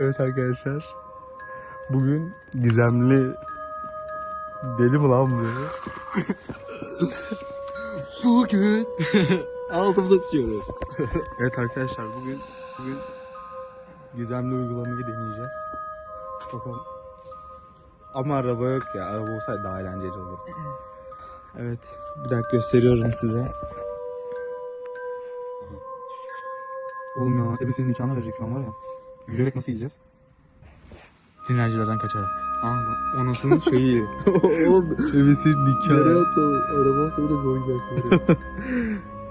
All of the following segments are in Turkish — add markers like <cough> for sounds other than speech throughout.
Evet arkadaşlar. Bugün gizemli deli mi lan bu? <laughs> Bugün altımıza sıçıyoruz. Evet arkadaşlar bugün bugün gizemli uygulamayı deneyeceğiz. Bakalım. Ama araba yok ya. Araba olsaydı daha eğlenceli olurdu. Evet. Bir dakika gösteriyorum size. Oğlum ya ebesinin nikahına verecek şu an var ya. Yürüyerek nasıl gideceğiz? Dinercilerden kaçarak. Aa bak, anasının şeyi. <laughs> Oğlum nikahı. nereye atla? Araba olsa bile zor gidersin oraya.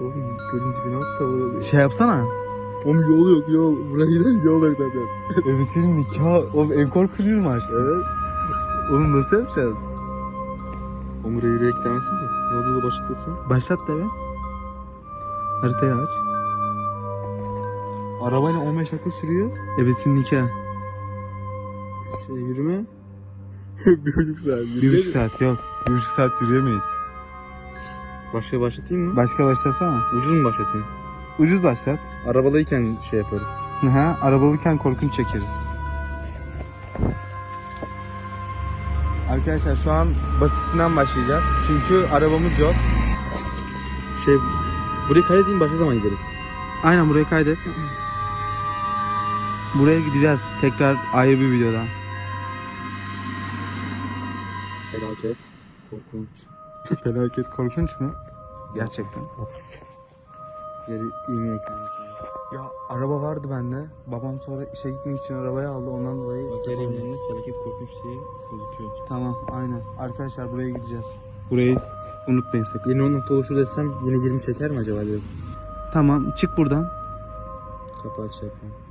<laughs> Oğlum gölün dibine at da orada. Şey yapsana. Oğlum yol yok yol. Buraya gidelim yol yok zaten. Ebesinin nikahı. Oğlum en korkunç mu açtı? Evet. Oğlum nasıl yapacağız? Oğlum buraya yürüyerek gidemezsin ki. Yolculuğu başlatırsın. Başlat da be. Haritayı aç. Arabayla 15 dakika sürüyor. Ebesinin nikahı. Şey yürüme. <laughs> bir buçuk saat. Bir buçuk saat yok. Bir buçuk saat yürüyemeyiz. Başka başlatayım mı? Başka başlasana. Ucuz mu başlatayım? Ucuz başlat. Arabalıyken şey yaparız. Ha, arabalıyken korkunç çekeriz. Arkadaşlar şu an basitinden başlayacağız. Çünkü arabamız yok. Şey burayı kaydedeyim başka zaman gideriz. Aynen burayı kaydet. <clears throat> Buraya gideceğiz tekrar ayrı bir videoda. Felaket. Korkunç. Felaket korkunç mu? Gerçekten. Yeri iğne. Ya araba vardı bende. Babam sonra işe gitmek için arabayı aldı. Ondan dolayı iğnenin felaket korkunç diye gözüküyor. Tamam aynen. Arkadaşlar buraya gideceğiz. Burayı unutmayın sakın. Yeni 10 nokta oluşur desem yine 20 çeker mi acaba dedim. Tamam çık buradan. Kapağı şey yapmam.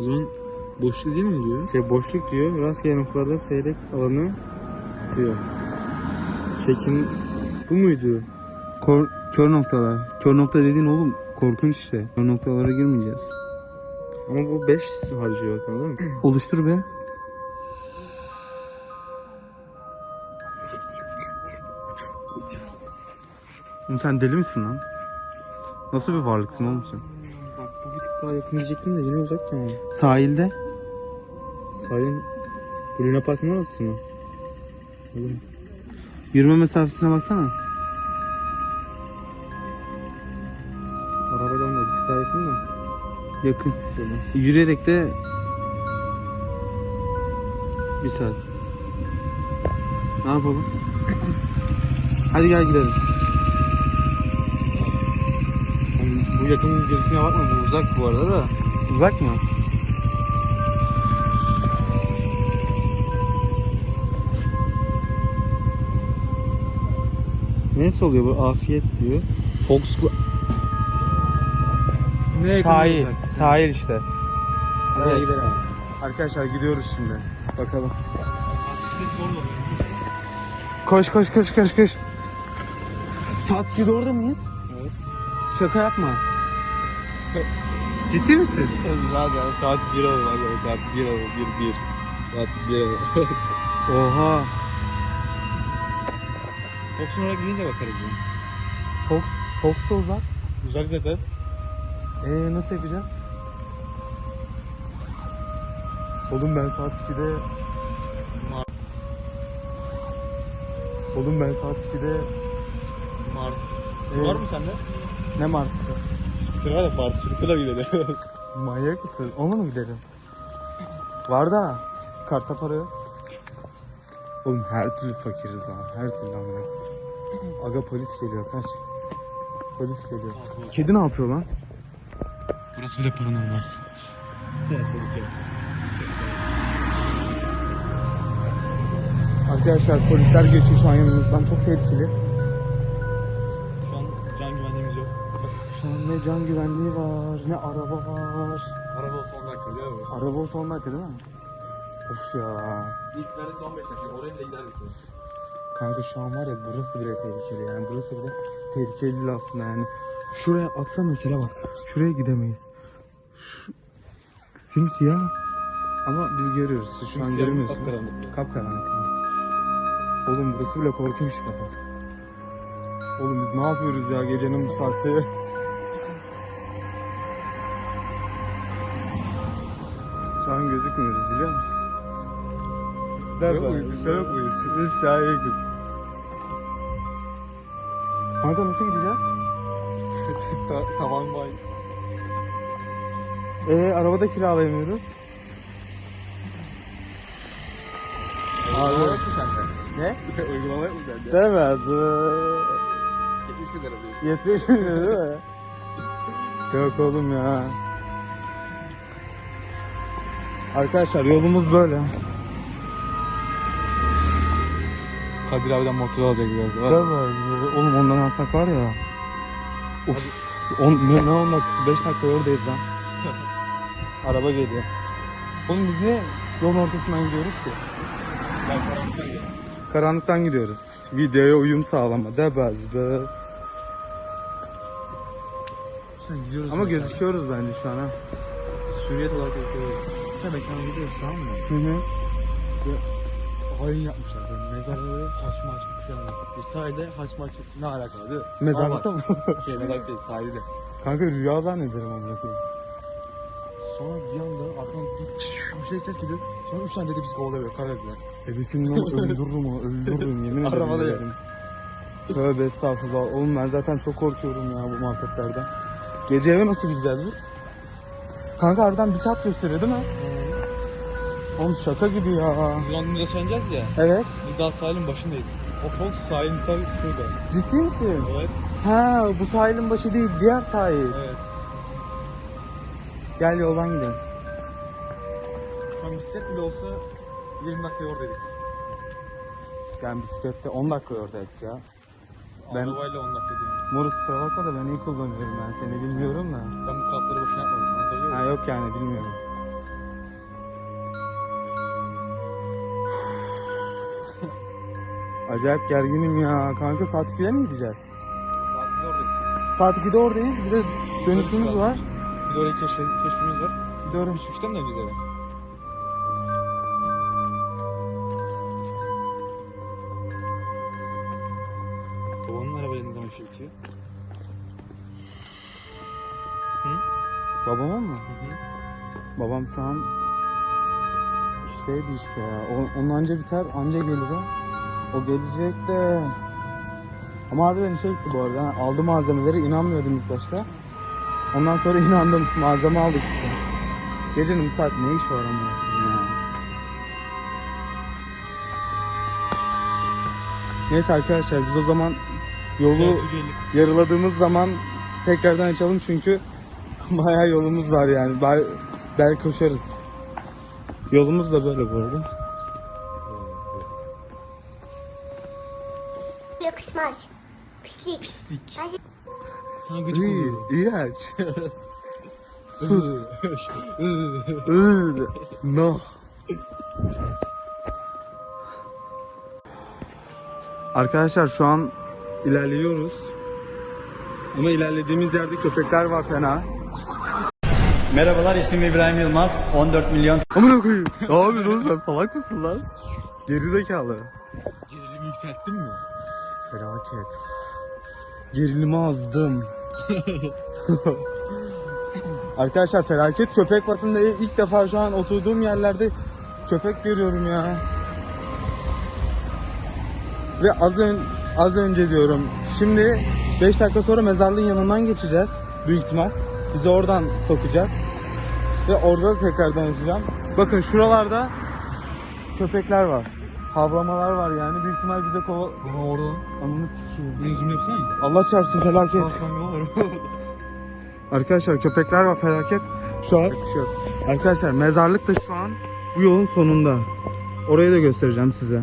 O zaman boşluk değil mi diyor? Şey boşluk diyor. Rastgele noktalarda seyrek alanı diyor. Çekim bu muydu? Kor, kör noktalar. Kör nokta dediğin oğlum korkunç işte. Kör noktalara girmeyeceğiz. Ama bu 5 harcıyor bakalım değil mi? <clears throat> Oluştur be. Oğlum sen deli misin lan? Nasıl bir varlıksın oğlum sen? Daha yakın diyecektim de yine uzak tamam. Sahilde. Sayın bu Luna Park'ın orası mı? Oğlum Yürüme mesafesine baksana. arabayla onlar bir tık daha yakın da. Yakın. Şöyle. Yürüyerek de bir saat. Ne yapalım? Hadi gel gidelim. Bu yakın gözükmeye bakma bu uzak bu arada da. Uzak mı? Neyse oluyor bu afiyet diyor. Fox Ne sahil. Sahil işte. Hadi Evet. gidelim. Arkadaşlar gidiyoruz şimdi. Bakalım. Koş koş koş koş koş. Saat 2'de orada mıyız? Evet. Şaka yapma. <laughs> Ciddi misin? Zaten saat 1 oldu abi. Saat 1 oldu. 1 1. Saat 1 oldu. <laughs> Oha. Fox'un oraya gidince bakarız ya. Fox, Fox da uzak. Uzak zaten. Ee nasıl yapacağız? Oğlum ben saat 2'de... Oğlum ben saat 2'de... Mart. Ee, Var mı sende? Ne martısı? Scooter var ya. Scooter'a gidelim. <laughs> Manyak mısın? Ona mı gidelim? Var da karta para yok. Oğlum her türlü fakiriz lan. Her türlü amına. Aga polis geliyor kaç. Polis geliyor. Kedi ne yapıyor lan? Burası bile paranormal. Sen söyleyeceğiz. Arkadaşlar polisler geçiyor şu an yanımızdan. Çok tehlikeli. Can güvenliği var, ne araba var. Araba 10 dakika değil mi? Araba 10 dakika değil mi? Of ya. İlk verdik 15 dakika. Oraya bile giderdik. Kanka şu an var ya burası bile tehlikeli yani burası bile tehlikeli aslında yani. Şuraya atsa mesela bak şuraya gidemeyiz. Şu simsiyah ama biz görüyoruz siz şu an görmüyorsunuz. Kapkaranlık. Kapkaranlık. Oğlum burası bile korkunç. Oğlum biz ne yapıyoruz ya gecenin bu saati? An gözükmüyoruz biliyor musun? Muyuz? uykusu yok muyuz? Biz şahit Kanka nasıl gideceğiz? <laughs> Ta- tavan bay. Ee arabada kiralayamıyoruz. Uygulama yok mu sende? Ne? <laughs> Uygulama yok mu sende? Demez. 70 bin lira diyorsun. 70 bin lira değil mi? <laughs> Yok oğlum ya. Arkadaşlar yolumuz böyle. Kadir abiden motor alacak biraz. Demez. Oğlum ondan alsak var ya. Uf. On, ne, ne 10 dakikası? 5 dakika oradayız lan. <laughs> Araba geliyor. Oğlum biz niye yolun ortasından gidiyoruz ki? Karanlıktan gidiyoruz. Videoya uyum sağlama. Demez be. Gidiyoruz. Ama gözüküyoruz bence şu an ha. Süriyet olarak gözüküyoruz. Sen mekana gidiyorsun tamam mı? Hı hı. Hain yapmışlar böyle mezarları haçma açmış falan. Bir sahilde haçma açmış ne değil mi? Mezarlıkta mı? Şey mezarlık değil sahilde. Kanka rüya zannederim amına koyayım. Sonra bir anda arkadan bir, bir şey ses geliyor. Sonra üç tane dedi bizi kovalıyor böyle kar ettiler. Ebesinin lan öldürürüm onu öldürürüm yemin ederim. Arabada öldürürüm. Tövbe estağfurullah. Oğlum ben zaten çok korkuyorum ya bu muhabbetlerden. Gece eve nasıl gideceğiz biz? Kanka harbiden bir saat gösteriyor değil mi? Oğlum şaka gibi ya. London'da yaşanacağız ya. Evet. Biz daha sahilin başındayız. O Fox sahilin tabii şurada. Ciddi misin? Evet. Ha bu sahilin başı değil diğer sahil. Evet. Gel yoldan gidelim. Şu an bisiklet bile olsa 20 dakika oradaydık. Yani bisiklette 10 dakika oradaydık ya. Ben- Arabayla 10 dakika diyorum. Moruk kusura bakma da ben iyi kullanıyorum ben seni bilmiyorum da. Ben bu kasları boşuna yapmadım. Ha yok yani bilmiyorum. Acayip gerginim ya. Kanka saat 2'de mi gideceğiz? Saat 1'de oradayız. Saat 2'de oradayız. Bir de dönüşümüz var. Bir de orayı keşfe, keşfimiz var. Bir de oraya- 3.30'da mı döneceğiz eve? Babanın arabayla ne zaman işe bitiyor? Babama mı? Babam şu an işteydi işte ya. O, onun anca biter, anca gelir o. O gelecek de... Ama harbiden işe gitti bu arada. ha. Aldı malzemeleri, inanmıyordum ilk başta. Ondan sonra <laughs> inandım, malzeme aldık işte. Gecenin bu saat ne iş var ama ya. Neyse arkadaşlar biz o zaman yolu yarıladığımız zaman tekrardan açalım çünkü bayağı yolumuz var yani. Bel, bel koşarız. Yolumuz da böyle bu arada. Yakışmaz. Pislik. Pislik. Sana İyi, iğrenç. <laughs> Sus. Iı, no. Arkadaşlar şu an ilerliyoruz. Ama ilerlediğimiz yerde köpekler var fena. Merhabalar ismim İbrahim Yılmaz. 14 milyon Amına koyayım. Ne yapıyorsun oğlum sen salak mısın lan? Gerizekalı. Gerilimi yükselttin mi? Felaket. Gerilimi azdım. <laughs> Arkadaşlar felaket köpek batında ilk defa şu an oturduğum yerlerde köpek görüyorum ya. Ve az, ön, az önce diyorum. Şimdi 5 dakika sonra mezarlığın yanından geçeceğiz. Büyük ihtimal. Bizi oradan sokacak. Ve orada da tekrardan açacağım. Bakın şuralarda köpekler var. Havlamalar var yani. Büyük ihtimal bize kova... Bana orada. Ananı sikeyim. Bir zoom yapsana. Allah çarpsın felaket. <laughs> Arkadaşlar köpekler var felaket. Şu an Arkadaşlar mezarlık da şu an bu yolun sonunda. Orayı da göstereceğim size.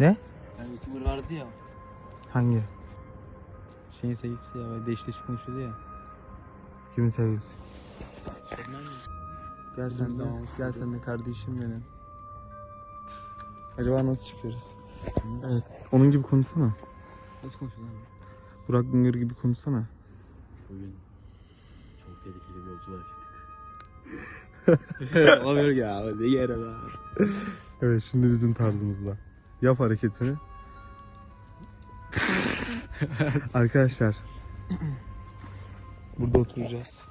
Ne? Yani YouTuber vardı ya. Hangi? Şeyin sevgilisi ya değiş değiş konuşuyordu ya. Kimin sevgilisi? Gel sen de, gel sen de kardeşim benim. Acaba nasıl çıkıyoruz? Evet. Onun gibi konuşsana. Nasıl konuşuyorsun abi? Burak Güngör gibi konuşsana. Bugün çok tehlikeli bir yolculuğa çıktık. <laughs> Olabilir ya. Ne yere. Evet şimdi bizim tarzımızda. Yap hareketini. <laughs> Arkadaşlar. Burada oturacağız.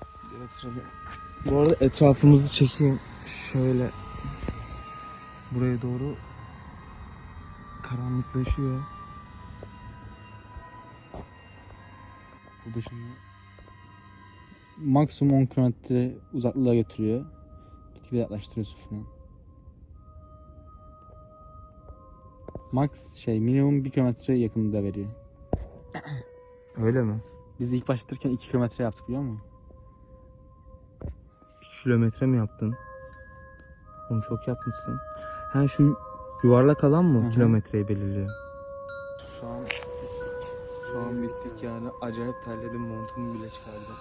Bu arada etrafımızı çekeyim. Şöyle. Buraya doğru karanlıklaşıyor. Burada şimdi maksimum 10 kilometre uzaklığa götürüyor. Gitgide yaklaştırıyorsun şunu. Max şey minimum 1 kilometre yakınında veriyor. Öyle mi? Biz ilk başlatırken 2 kilometre yaptık biliyor musun? 2 kilometre mi yaptın? Oğlum çok yapmışsın. Ha şu yuvarlak alan mı Hı hı. kilometreyi belirliyor? Şu an şu an bittik yani acayip terledim montumu bile çıkardım.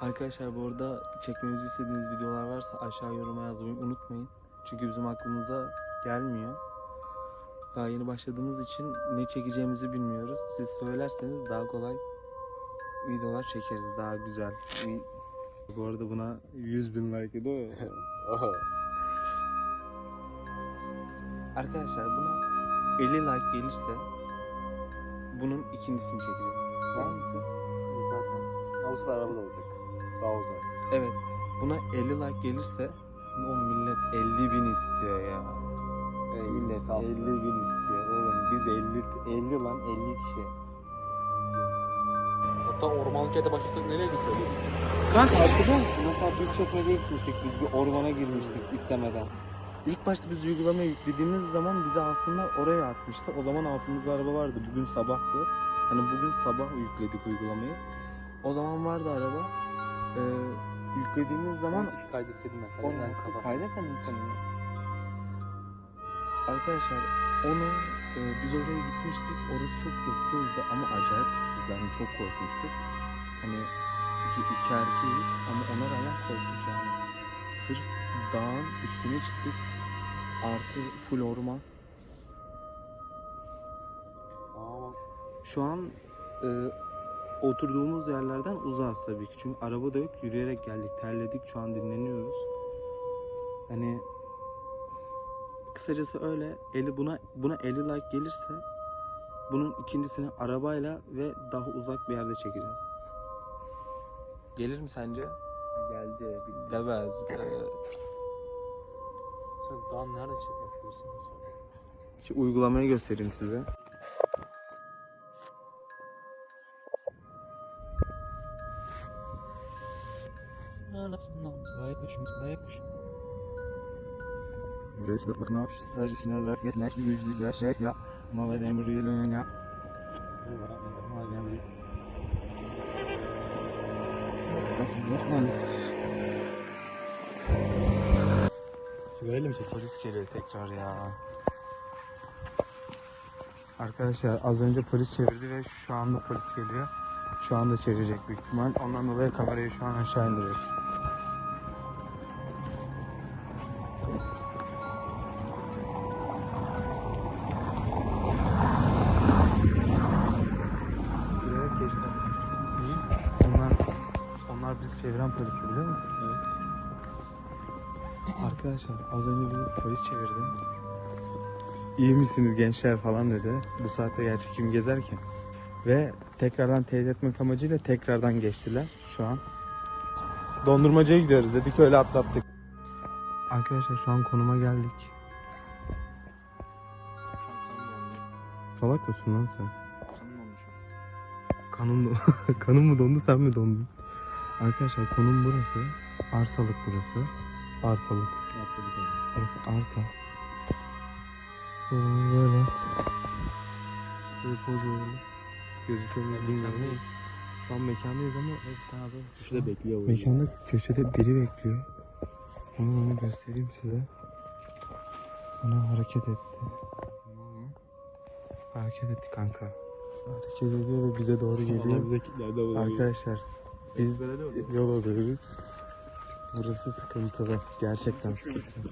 Arkadaşlar bu arada çekmemizi istediğiniz videolar varsa aşağı yoruma yazmayı unutmayın. Çünkü bizim aklımıza gelmiyor. Daha yeni başladığımız için ne çekeceğimizi bilmiyoruz. Siz söylerseniz daha kolay videolar çekeriz. Daha güzel. Bu arada buna 100 bin like mi? <laughs> Arkadaşlar buna 50 like gelirse bunun ikincisini çekeceğiz. Var mısın? Zaten. O sefer araba da olacak. Daha uzak. Evet. Buna 50 like gelirse o millet 50 bin istiyor ya. Millet 50 bin istiyor. Oğlum biz 50 50 lan 50 kişi. Hatta ormanlık yerde başlasak nereye götürebiliriz? Kanka hatırlıyor musun? Mesela Türk çekmeceye gitmiştik biz bir ormana girmiştik istemeden. İlk başta biz uygulamayı yüklediğimiz zaman bizi aslında oraya atmıştı. O zaman altımızda araba vardı. Bugün sabahtı. Hani bugün sabah yükledik uygulamayı. O zaman vardı araba. Ee, yüklediğimiz zaman Şu kaydetseydim ben. Kalemden kapat. Arkadaşlar onu e, biz oraya gitmiştik. Orası çok ıssızdı ama acayip ıssızdı. Yani çok korkmuştuk. Hani iki, erkeğiz ama ona rağmen korktuk yani. Sırf dağın üstüne çıktık. Artı full orman. Şu an e, oturduğumuz yerlerden uzağız tabii ki. Çünkü araba da yok. Yürüyerek geldik. Terledik. Şu an dinleniyoruz. Hani kısacası öyle. Eli buna buna 50 like gelirse bunun ikincisini arabayla ve daha uzak bir yerde çekeceğiz. Gelir mi sence? Geldi. Bitti. Demez. Sen daha nerede yapıyorsun? Şu uygulamayı göstereyim size. Buraya bakın abi. Sadece sinirler olarak yetmek yüzlü bir şey ya. Mava demiriyle ya. Sigarayla mı çekiyorsun? Polis geliyor tekrar ya. Arkadaşlar az önce polis çevirdi ve şu anda polis geliyor. Şu anda çevirecek büyük ihtimal. Ondan dolayı kamerayı şu an aşağı indiriyor. Arkadaşlar az önce bir polis çevirdi. İyi misiniz gençler falan dedi. Bu saatte gerçi kim gezerken. Ve tekrardan teyit etmek amacıyla tekrardan geçtiler şu an. Dondurmacıya gidiyoruz dedik öyle atlattık. Arkadaşlar şu an konuma geldik. Salak mısın lan sen? Kanım. Kanım, <laughs> kanım mı dondu sen mi dondun? Arkadaşlar konum burası. Arsalık burası. Arsalık. Abi. Burası arsa. Oğlum böyle. Böyle poz verelim. Gözüküyor muyuz bilmiyorum ama. Şu an mekandayız ama adam şu Şurada bekliyor. Mekanda köşede biri bekliyor. Onu onu göstereyim size. Ona hareket etti. Hareket etti kanka. Hareket ediyor ve bize doğru Geliyor. bize. Arkadaşlar biz yol alıyoruz. Burası sıkıntılı. Gerçekten sıkıntılı.